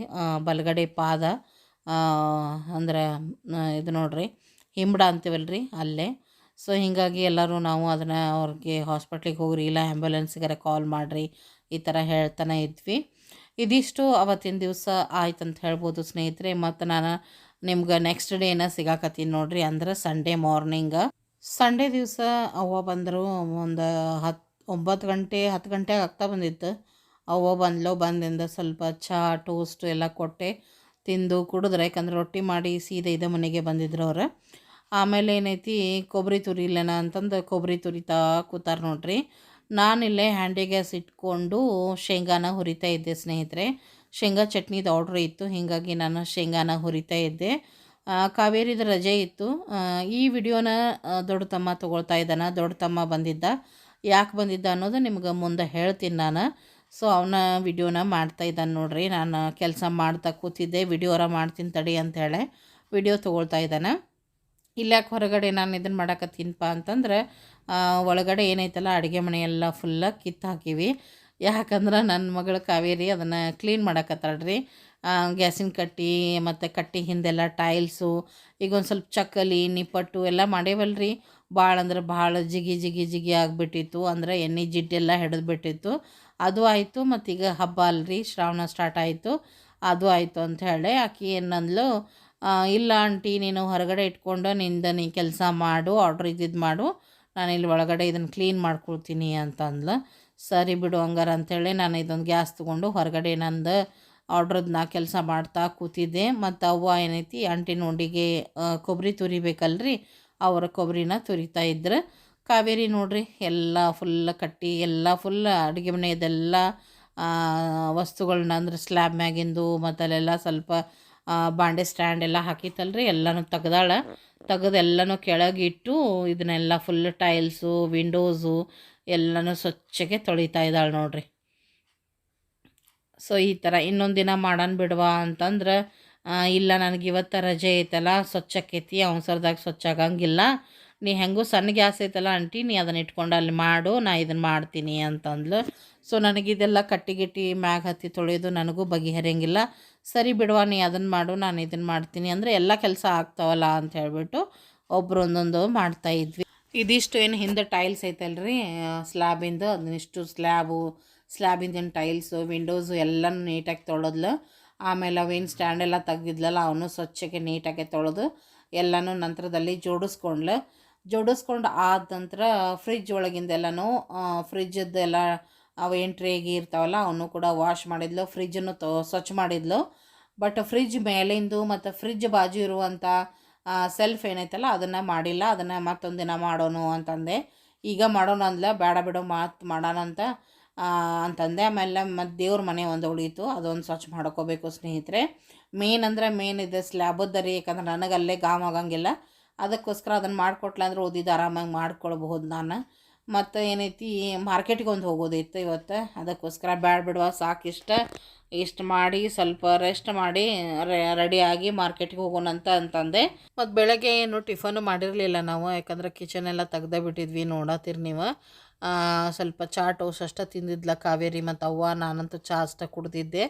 ಬಲಗಡೆ ಪಾದ. ಅಂದ್ರೆ ಇದು ನೋಡ್ರಿ ಹಿಂಬಡ ಅಂತೀವಲ್ರಿ ಅಲ್ಲೇ. ಸೊ ಹೀಗಾಗಿ ಎಲ್ಲರೂ ನಾವು ಅದನ್ನು ಅವ್ರಿಗೆ ಹಾಸ್ಪಿಟ್ಲಿಗೆ ಹೋಗ್ರಿ, ಇಲ್ಲ ಆ್ಯಂಬುಲೆನ್ಸ್ಗಾರ ಕಾಲ್ ಮಾಡಿರಿ, ಈ ಥರ ಹೇಳ್ತಾನೆ ಇದ್ವಿ. ಇದಿಷ್ಟು ಅವತ್ತಿನ ದಿವಸ ಆಯ್ತು ಅಂತ ಹೇಳ್ಬೋದು ಸ್ನೇಹಿತರೆ. ಮತ್ತು ನಾನು ನಿಮ್ಗೆ ನೆಕ್ಸ್ಟ್ ಡೇನ ಸಿಗಾಕತ್ತೀನಿ ನೋಡ್ರಿ ಅಂದ್ರೆ ಸಂಡೇ ಮಾರ್ನಿಂಗ್ ಸಂಡೇ ದಿವಸ ಅವ್ವ ಬಂದರು, ಒಂದು ಹತ್ತು ಒಂಬತ್ತು ಗಂಟೆ, ಹತ್ತು ಗಂಟೆ ಆಗ್ತಾ ಬಂದಿತ್ತು. ಅವ್ವ ಬಂದ್ಲು, ಬಂದಿಂದ ಸ್ವಲ್ಪ ಚಹಾ ಟೋಸ್ಟ್ ಎಲ್ಲ ಕೊಟ್ಟೆ, ತಿಂದು ಕುಡಿದ್ರೆ. ಯಾಕಂದ್ರೆ ರೊಟ್ಟಿ ಮಾಡಿ ಸೀದಾ ಇದೇ ಮನೆಗೆ ಬಂದಿದ್ರು ಅವ್ರು. ಆಮೇಲೆ ಏನೈತಿ, ಕೊಬ್ಬರಿ ತುರಿಲೇನ ಅಂತಂದು ಕೊಬ್ಬರಿ ತುರಿತಾ ಕೂತಾರ ನೋಡ್ರಿ. ನಾನಿಲ್ಲೇ ಹ್ಯಾಂಡಿ ಗ್ಯಾಸ್ ಇಟ್ಕೊಂಡು ಶೇಂಗಾನ ಹುರಿತಾ ಇದ್ದೆ ಸ್ನೇಹಿತರೆ. ಶೇಂಗಾ ಚಟ್ನಿದು ಆರ್ಡ್ರ್ ಇತ್ತು, ಹೀಗಾಗಿ ನಾನು ಶೇಂಗಾನ ಹುರಿತಾ ಇದ್ದೆ. ಕಾವೇರಿದ ರಜೆ ಇತ್ತು. ಈ ವಿಡಿಯೋನ ದೊಡ್ಡ ತಮ್ಮ ತೊಗೊಳ್ತಾ ಇದ್ದಾನೆ, ದೊಡ್ಡ ತಮ್ಮ ಬಂದಿದ್ದ. ಯಾಕೆ ಬಂದಿದ್ದ ಅನ್ನೋದು ನಿಮ್ಗೆ ಮುಂದೆ ಹೇಳ್ತೀನಿ ನಾನು. ಸೊ, ಅವನ ವಿಡಿಯೋನ ಮಾಡ್ತಾ ಇದ್ದಾನೆ ನೋಡ್ರಿ. ನಾನು ಕೆಲಸ ಮಾಡ್ತಾ ಕೂತಿದ್ದೆ, ವಿಡಿಯೋರ ಮಾಡ್ತೀನಿ ತಡಿ ಅಂತ ಹೇಳಿ ವಿಡಿಯೋ ತೊಗೊಳ್ತಾ ಇದ್ದಾನೆ. ಇಲ್ಲಾಕೆ ಹೊರಗಡೆ ನಾನು ಇದನ್ನು ಮಾಡಾಕತ್ತೀನಪ್ಪ ಅಂತಂದ್ರೆ ಒಳಗಡೆ ಏನೈತಲ್ಲ, ಅಡುಗೆ ಮನೆ ಎಲ್ಲ ಫುಲ್ಲ ಕಿತ್ತು ಹಾಕೀವಿ ಯಾಕಂದ್ರೆ ನನ್ನ ಮಗಳು ಕಾವೇರಿ ಅದನ್ನು ಕ್ಲೀನ್ ಮಾಡಾಕತ್ತಾಳ್ರಿ. ಗ್ಯಾಸಿನ ಕಟ್ಟಿ, ಮತ್ತು ಕಟ್ಟಿ ಹಿಂದೆಲ್ಲ ಟೈಲ್ಸು ಈಗ ಒಂದು ಸ್ವಲ್ಪ ಚಕ್ಕಲಿ, ನಿಪ್ಪಟ್ಟು ಎಲ್ಲ ಮಾಡೇವಲ್ರಿ. ಭಾಳ ಅಂದ್ರೆ ಭಾಳ ಜಿಗಿ ಜಿಗಿ ಜಿಗಿ ಆಗಿಬಿಟ್ಟಿತ್ತು, ಅಂದ್ರೆ ಎಣ್ಣೆ ಜಿಡ್ಡೆಲ್ಲ ಹಿಡಿದ್ಬಿಟ್ಟಿತ್ತು. ಅದು ಆಯಿತು, ಮತ್ತೀಗ ಹಬ್ಬ ಅಲ್ರಿ, ಶ್ರಾವಣ ಸ್ಟಾರ್ಟ್ ಆಯಿತು. ಅದು ಆಯಿತು ಅಂತ ಹೇಳಿ ಆಕೆ ಏನಂದ್ಲು ಇಲ್ಲ ಆಂಟಿ, ನೀನು ಹೊರಗಡೆ ಇಟ್ಕೊಂಡು ನಿಂದ ನೀ ಕೆಲಸ ಮಾಡು ಆರ್ಡ್ರ್ ಇದ್ದಿದ್ದು ಮಾಡು. ನಾನು ಇಲ್ಲಿ ಒಳಗಡೆ ಇದನ್ನು ಕ್ಲೀನ್ ಮಾಡ್ಕೊಳ್ತೀನಿ ಅಂತ ಸರಿ ಬಿಡು ಹಂಗಾರ ಅಂಥೇಳಿ ನಾನು ಇದೊಂದು ಗ್ಯಾಸ್ ತೊಗೊಂಡು ಹೊರಗಡೆ ನಂದು ಆರ್ಡ್ರದ್ದು ಕೆಲಸ ಮಾಡ್ತಾ ಕೂತಿದ್ದೆ. ಮತ್ತು ಅವ್ವ ಏನೈತಿ ಆಂಟಿನ ಉಂಡಿಗೆ ಕೊಬ್ಬರಿ ತುರಿಬೇಕಲ್ರಿ? ಅವರ ಕೊಬ್ಬರಿನ ತುರಿತಾ ಇದ್ರು. ಕಾವೇರಿ ನೋಡ್ರಿ, ಎಲ್ಲ ಫುಲ್ ಕಟ್ಟಿ, ಎಲ್ಲ ಫುಲ್ ಅಡುಗೆ ಮನೆಯದೆಲ್ಲ ವಸ್ತುಗಳನ್ನ ಅಂದ್ರೆ ಸ್ಲ್ಯಾಬ್ ಮ್ಯಾಗಿಂದು ಮತ್ತು ಅಲ್ಲೆಲ್ಲ ಸ್ವಲ್ಪ ಬಾಂಡೆ ಸ್ಟ್ಯಾಂಡ್ ಎಲ್ಲ ಹಾಕಿತ್ತಲ್ರಿ, ಎಲ್ಲನೂ ತೆಗ್ದಾಳ. ತೆಗೆದು ಎಲ್ಲನೂ ಕೆಳಗಿಟ್ಟು ಇದನ್ನೆಲ್ಲ ಫುಲ್ ಟೈಲ್ಸು ವಿಂಡೋಸು ಎಲ್ಲನೂ ಸ್ವಚ್ಛಗೆ ತೊಳಿತಾ ಇದ್ದಾಳೆ ನೋಡ್ರಿ. ಸೊ ಈ ಥರ ಇನ್ನೊಂದು ದಿನ ಮಾಡೋಣ ಬಿಡ್ವಾ ಅಂತಂದ್ರೆ ಇಲ್ಲ ನನಗೆ ಇವತ್ತು ರಜೆ ಐತಲ್ಲ, ಸ್ವಚ್ಛಕ್ಕೈತಿ, ಅವಸರದಾಗ ಸ್ವಚ್ಛ ಆಗಂಗಿಲ್ಲ. ನೀ ಹೆಂಗೂ ಸಣ್ಣ ಗ್ಯಾಸ್ ಐತಲ್ಲ ಆಂಟಿ, ನೀ ಅದನ್ನ ಇಟ್ಕೊಂಡು ಅಲ್ಲಿ ಮಾಡು, ನಾ ಇದನ್ನು ಮಾಡ್ತೀನಿ ಅಂತಂದ್ಲು. ಸೊ ನನಗಿದೆಲ್ಲ ಕಟ್ಟಿಗಿಟ್ಟಿ ಮ್ಯಾಗ ಹತ್ತಿ ತೊಳೆಯೋದು ನನಗೂ ಬಗೆಹರಿಯಂಗಿಲ್ಲ. ಸರಿ ಬಿಡುವ, ನೀ ಅದನ್ನು ಮಾಡು, ನಾನು ಇದನ್ನು ಮಾಡ್ತೀನಿ. ಅಂದರೆ ಎಲ್ಲ ಕೆಲಸ ಆಗ್ತಾವಲ್ಲ ಅಂತ ಹೇಳ್ಬಿಟ್ಟು ಒಬ್ರು ಒಂದೊಂದು ಮಾಡ್ತಾ ಇದ್ವಿ. ಇದಿಷ್ಟು ಏನು ಹಿಂದೆ ಟೈಲ್ಸ್ ಐತಲ್ರಿ? ಸ್ಲ್ಯಾಬಿಂದು ಅದನ್ನಿಷ್ಟು ಸ್ಲ್ಯಾಬು ಸ್ಲ್ಯಾಬಿಂದೇನು ಟೈಲ್ಸು ವಿಂಡೋಸು ಎಲ್ಲನೂ ನೀಟಾಗಿ ತೊಳೆದ್ಲು. ಆಮೇಲೆ ಅವೇನು ಸ್ಟ್ಯಾಂಡ್ ಎಲ್ಲ ತೆಗ್ದಿದ್ಲಲ್ಲ, ಅವನು ಸ್ವಚ್ಛಕ್ಕೆ ನೀಟಾಗಿ ತೊಳೆದು ಎಲ್ಲನೂ ನಂತರದಲ್ಲಿ ಜೋಡಿಸ್ಕೊಂಡ್ಲು. ಜೋಡಿಸ್ಕೊಂಡು ಆದ ನಂತರ ಫ್ರಿಜ್ ಒಳಗಿಂದೆಲ್ಲನೂ ಫ್ರಿಜ್ಜದ್ದೆಲ್ಲ ಅವೇನು ಟ್ರೇಗಿ ಇರ್ತಾವಲ್ಲ ಅವನು ಕೂಡ ವಾಶ್ ಮಾಡಿದ್ಲು ಫ್ರಿಜ್ಜನ್ನು ತೊ, ಸ್ವಚ್ಛ ಮಾಡಿದ್ಲು. ಬಟ್ ಫ್ರಿಜ್ ಮೇಲಿಂದು ಮತ್ತು ಫ್ರಿಜ್ ಬಾಜು ಇರುವಂಥ ಸೆಲ್ಫ್ ಏನೈತಲ್ಲ, ಅದನ್ನು ಮಾಡಿಲ್ಲ, ಅದನ್ನು ಮತ್ತೊಂದು ದಿನ ಮಾಡೋಣ ಅಂತಂದೆ. ಈಗ ಮಾಡೋಣ ಅಂದ್ಲ, ಬೇಡ ಬಿಡು, ಮಾತು ಮಾಡೋಣ ಅಂತ ಅಂತಂದೆ. ಆಮೇಲೆ ಮತ್ತು ದೇವ್ರ ಮನೆ ಒಂದು ಉಳಿಯಿತು ಅದೊಂದು ಸ್ವಚ್ಛ ಮಾಡ್ಕೋಬೇಕು ಸ್ನೇಹಿತರೆ. ಮೇನ್ ಅಂದರೆ ಮೇನ್ ಇದೆ ಸ್ಲ್ಯಾಬದ್ದು ರೀ ಯಾಕಂದ್ರೆ ನನಗೆ ಅಲ್ಲೇ ಗಾಮ್ ಆಗಂಗಿಲ್ಲ. ಅದಕ್ಕೋಸ್ಕರ ಅದನ್ನು ಮಾಡಿಕೊಟ್ಲ ಅಂದ್ರೆ ಓದಿದ್ದು ಆರಾಮಾಗಿ ಮಾಡ್ಕೊಳ್ಬಹುದು ನಾನು. ಮತ್ತು ಏನೈತಿ, ಮಾರ್ಕೆಟಿಗೆ ಒಂದು ಹೋಗೋದಿತ್ತು ಇವತ್ತು. ಅದಕ್ಕೋಸ್ಕರ ಬ್ಯಾಡ ಬಿಡುವ ಸಾಕಿಷ್ಟ ಇಷ್ಟು. ಮಾಡಿ, ಸ್ವಲ್ಪ ರೆಸ್ಟ್ ಮಾಡಿ ರೆಡಿಯಾಗಿ ಮಾರ್ಕೆಟಿಗೆ ಹೋಗೋಣ ಅಂತ ಅಂತಂದೆ. ಮತ್ತು ಬೆಳಗ್ಗೆ ಏನು ಟಿಫನು ಮಾಡಿರಲಿಲ್ಲ ನಾವು, ಯಾಕಂದ್ರೆ ಕಿಚನ್ ಎಲ್ಲ ತೆಗ್ದೇ ಬಿಟ್ಟಿದ್ವಿ ನೋಡತ್ತೀರಿ ನೀವು. ಸ್ವಲ್ಪ ಚಾ ಟೋಸ್ಟ್ ಅಷ್ಟೇ ತಿಂದಿದ್ಲ, ಕಾವೇರಿ ಮತ್ತು ಅವ್ವ, ನಾನಂತೂ ಚಾ ಅಷ್ಟೇ ಕುಡ್ದಿದ್ದೆ.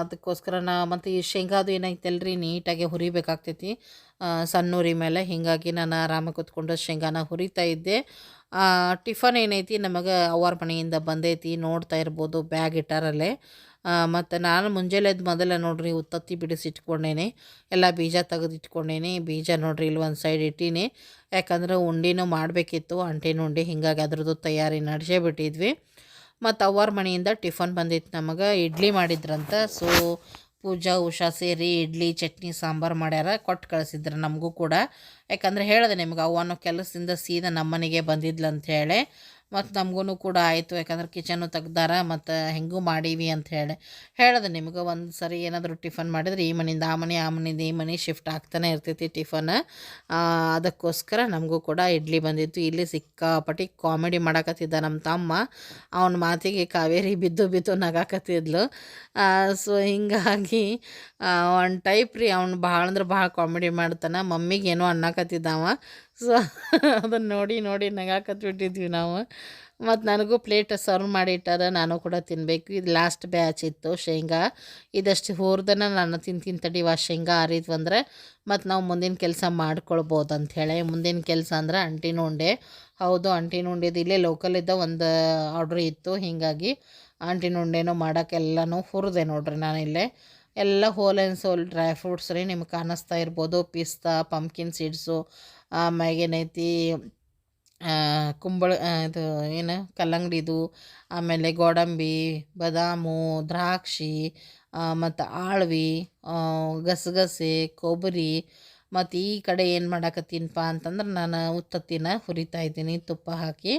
ಅದಕ್ಕೋಸ್ಕರ ನಾ, ಮತ್ತು ಈ ಶೇಂಗಾದು ರೀ ನೀಟಾಗಿ ಹುರಿಬೇಕಾಗ್ತೈತಿ. ಸಣ್ಣ ಉರಿ ಮೇಲೆ, ಹೀಗಾಗಿ ನಾನು ಆರಾಮಾಗಿ ಕೂತ್ಕೊಂಡು ಶೇಂಗಾನ ಹುರಿತಾ ಇದ್ದೆ. ಟಿಫನ್ ಏನೈತಿ ನಮಗೆ ಅವ್ವಾರ ಮನೆಯಿಂದ ಬಂದೈತಿ, ನೋಡ್ತಾ ಇರ್ಬೋದು ಬ್ಯಾಗ್ ಇಟ್ಟಾರಲ್ಲೇ. ಮತ್ತು ನಾನು ಮುಂಜಾನೆ ಎದ್ದು ಮೊದಲ ನೋಡ್ರಿ ಉತ್ತತ್ತಿ ಬಿಡಿಸಿ ಇಟ್ಕೊಂಡೇನೆ, ಎಲ್ಲ ಬೀಜ ತೆಗೆದು ಇಟ್ಕೊಂಡೇನೆ, ಬೀಜ ನೋಡ್ರಿ ಇಲ್ಲಿ ಒಂದು ಸೈಡ್ ಇಟ್ಟೀನಿ. ಯಾಕಂದ್ರೆ ಉಂಡಿನೂ ಮಾಡಬೇಕಿತ್ತು, ಅಂಟಿನ ಉಂಡಿ ಹಿಂಗಾಗಿ ಅದ್ರದ್ದು ತಯಾರಿ ನಡೆಸೇ ಬಿಟ್ಟಿದ್ವಿ. ಮತ್ತು ಅವ್ರ ಮನೆಯಿಂದ ಟಿಫನ್ ಬಂದಿತ್ತು ನಮಗೆ, ಇಡ್ಲಿ ಮಾಡಿದ್ರಂತ. ಸೊ ಪೂಜಾ, ಉಷಾ ಸೇರಿ ಇಡ್ಲಿ, ಚಟ್ನಿ, ಸಾಂಬಾರು ಮಾಡ್ಯಾರ ಕೊಟ್ಟು ಕಳಿಸಿದ್ರು ನಮಗೂ ಕೂಡ. ಯಾಕಂದ್ರೆ ಹೇಳಿದೆ ನಿಮ್ಗೆ ಅವ್ವನು ಕೆಲಸದಿಂದ ಸೀದಾ ನಮ್ಮನೆಗೆ ಬಂದಿದ್ಲು ಹೇಳಿ ಮತ್ತು ನಮಗೂ ಕೂಡ ಆಯಿತು, ಯಾಕಂದ್ರೆ ಕಿಚನು ತೆಗ್ದಾರ, ಮತ್ತು ಹೆಂಗೂ ಮಾಡೀವಿ ಅಂತ ಹೇಳಿ. ಹೇಳಿದೆ ನಿಮಗೆ ಒಂದು ಸರಿ ಏನಾದರೂ ಟಿಫನ್ ಮಾಡಿದರೆ ಈ ಮನೆಯಿಂದ ಆ ಮನೆ, ಆ ಮನೆಯಿಂದ ಈ ಮನೆ ಶಿಫ್ಟ್ ಆಗ್ತಾನೆ ಇರ್ತೈತಿ ಟಿಫನ್. ಅದಕ್ಕೋಸ್ಕರ ನಮಗೂ ಕೂಡ ಇಡ್ಲಿ ಬಂದಿತ್ತು. ಇಲ್ಲಿ ಸಿಕ್ಕಾಪಟ್ಟಿ ಕಾಮಿಡಿ ಮಾಡಕತ್ತಿದ್ದ ನಮ್ಮ ತಮ್ಮ. ಅವನ ಮಾತಿಗೆ ಕಾವೇರಿ ಬಿದ್ದು ಬಿದ್ದು ನಗಾಕತ್ತಿದ್ಲು. ಸೊ ಹಿಂಗಾಗಿ ಒನ್ ಟೈಪ್ ರೀ, ಅವ್ನು ಭಾಳ ಅಂದ್ರೆ ಭಾಳ ಕಾಮಿಡಿ ಮಾಡ್ತಾನೆ. ಮಮ್ಮಿಗೆ ಏನೋ ಅನ್ನಕತ್ತಿದ್ದವ ಸೊ ಅದನ್ನು ನೋಡಿ ನೋಡಿ ನಗಾಕತ್ಬಿಟ್ಟಿದ್ವಿ ನಾವು. ಮತ್ತು ನನಗೂ ಪ್ಲೇಟ್ ಸರ್ವ್ ಮಾಡಿ ಇಟ್ಟಾರ, ನಾನು ಕೂಡ ತಿನ್ನಬೇಕು ಇದು ಲಾಸ್ಟ್ ಬ್ಯಾಚ್ ಇತ್ತು ಶೇಂಗಾ. ಇದಷ್ಟು ಹೋರ್ದನ ನಾನು ತಿಂತೀನಿ ತಡಿವ ಶೇಂಗಾ ಆರಿದ್ವು ಅಂದರೆ ಮತ್ತು ನಾವು ಮುಂದಿನ ಕೆಲಸ ಮಾಡ್ಕೊಳ್ಬೋದು ಅಂಥೇಳಿ ಮುಂದಿನ ಕೆಲಸ ಅಂದ್ರೆ ಅಂಟಿನ ಉಂಡೆ ಹೌದು ಅಂಟಿನ ಉಂಡೆದು ಇಲ್ಲೇ ಲೋಕಲಿದ್ದ ಒಂದು ಆರ್ಡ್ರ್ ಇತ್ತು, ಹೀಗಾಗಿ ಅಂಟಿನ ಉಂಡೆನೂ ಮಾಡೋಕ್ಕೆಲ್ಲನೂ ಹುರಿದೆ ನೋಡ್ರಿ ನಾನು ಇಲ್ಲೇ. ಎಲ್ಲ ಹೋಲ್ ಸೋಲ್ ಡ್ರೈ ಫ್ರೂಟ್ಸ್ ರೀ ನಿಮ್ಗೆ ಕಾಣಿಸ್ತಾ ಇರ್ಬೋದು. ಪಿಸ್ತಾ ಪಂಪ್ಕಿನ್ ಸೀಡ್ಸು ಆಮ್ಯಾಗೇನೈತಿ ಕುಂಬಳ ಇದು ಏನು ಕಲ್ಲಂಗಡಿದು ಆಮೇಲೆ ಗೋಡಂಬಿ, ಬದಾಮು, ದ್ರಾಕ್ಷಿ ಮತ್ತು ಆಳ್ವಿ ಗಸಗಸೆ, ಕೊಬ್ಬರಿ, ಮತ್ತು ಈ ಕಡೆ ಏನು ಮಾಡಾಕತ್ತೀನಪ್ಪ ಅಂತಂದ್ರೆ ನಾನು ಉತ್ತತ್ತಿನ ಹುರಿತಾ ಇದ್ದೀನಿ. ತುಪ್ಪ ಹಾಕಿ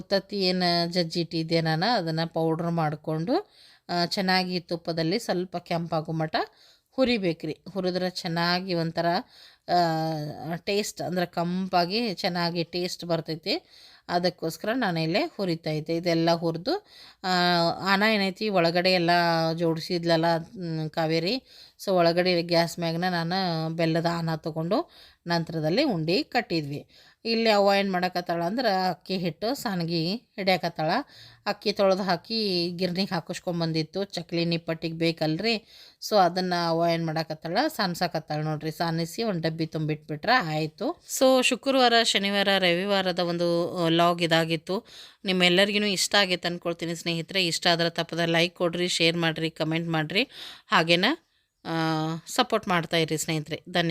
ಉತ್ತತ್ತಿ ಏನು ಜಜ್ಜಿಟ್ಟಿದ್ದೆ ನಾನು, ಅದನ್ನು ಪೌಡ್ರ್ ಮಾಡಿಕೊಂಡು ಚೆನ್ನಾಗಿ ತುಪ್ಪದಲ್ಲಿ ಸ್ವಲ್ಪ ಕೆಂಪಾಗೋ ಮಟ ಹುರಿಬೇಕ್ರಿ ಹುರಿದ್ರೆ ಚೆನ್ನಾಗಿ ಒಂಥರ ಟೇಸ್ಟ್ ಅಂದ್ರೆ ಕಂಪಾಗಿ ಚೆನ್ನಾಗಿ ಟೇಸ್ಟ್ ಬರ್ತೈತಿ. ಅದಕ್ಕೋಸ್ಕರ ನಾನು ಇಲ್ಲೇ ಹುರಿತಾ ಇದ್ದೆ. ಇದೆಲ್ಲ ಹುರಿದು ಆನ ಏನೈತಿ ಒಳಗಡೆ ಎಲ್ಲ ಜೋಡಿಸಿದ್ಲಲ್ಲ ಕಾವೇರಿ. ಸೊ ಒಳಗಡೆ ಗ್ಯಾಸ್ ಮ್ಯಾಗ್ನ ನಾನು ಬೆಲ್ಲದ ಆನ ತೊಗೊಂಡು ನಂತರದಲ್ಲಿ ಉಂಡೆ ಕಟ್ಟಿದ್ವಿ. ಇಲ್ಲಿ ಅವ್ವ ಏನು ಮಾಡಕತ್ತಾಳ ಅಂದ್ರೆ ಅಕ್ಕಿ ಹಿಟ್ಟು ಸಾನ್ಗಿ ಹಿಡಿಯಾಕತ್ತಾಳ. ಅಕ್ಕಿ ತೊಳೆದು ಹಾಕಿ ಗಿರ್ನಿಗೆ ಹಾಕಿಸ್ಕೊಂಬಂದಿತ್ತು ಚಕ್ಲಿ ನಿಪ್ಪಟ್ಟಿಗೆ ಬೇಕಲ್ರಿ. ಸೊ ಅದನ್ನು ಅವ್ವ ಏನು ಮಾಡಕತ್ತಾಳ? ಸಾನ್ಸಾಕತ್ತಾಳ ನೋಡ್ರಿ. ಸಾನಿಸಿ ಒಂದು ಡಬ್ಬಿ ತುಂಬಿಟ್ಬಿಟ್ರೆ ಆಯಿತು. ಸೊ ಶುಕ್ರವಾರ, ಶನಿವಾರ, ರವಿವಾರದ ಒಂದು ಲಾಗ್ ಇದಾಗಿತ್ತು. ನಿಮ್ಮೆಲ್ಲರಿಗೂ ಇಷ್ಟ ಆಗೈತೆ ಅಂದ್ಕೊಳ್ತೀನಿ ಸ್ನೇಹಿತರೆ. ಇಷ್ಟ ಆದ್ರೆ ತಪ್ಪದ ಲೈಕ್ ಕೊಡ್ರಿ, ಶೇರ್ ಮಾಡಿರಿ, ಕಮೆಂಟ್ ಮಾಡಿರಿ. ಹಾಗೇನ ಸಪೋರ್ಟ್ ಮಾಡ್ತಾಯಿರಿ ಸ್ನೇಹಿತರೆ. ಧನ್ಯವಾದ.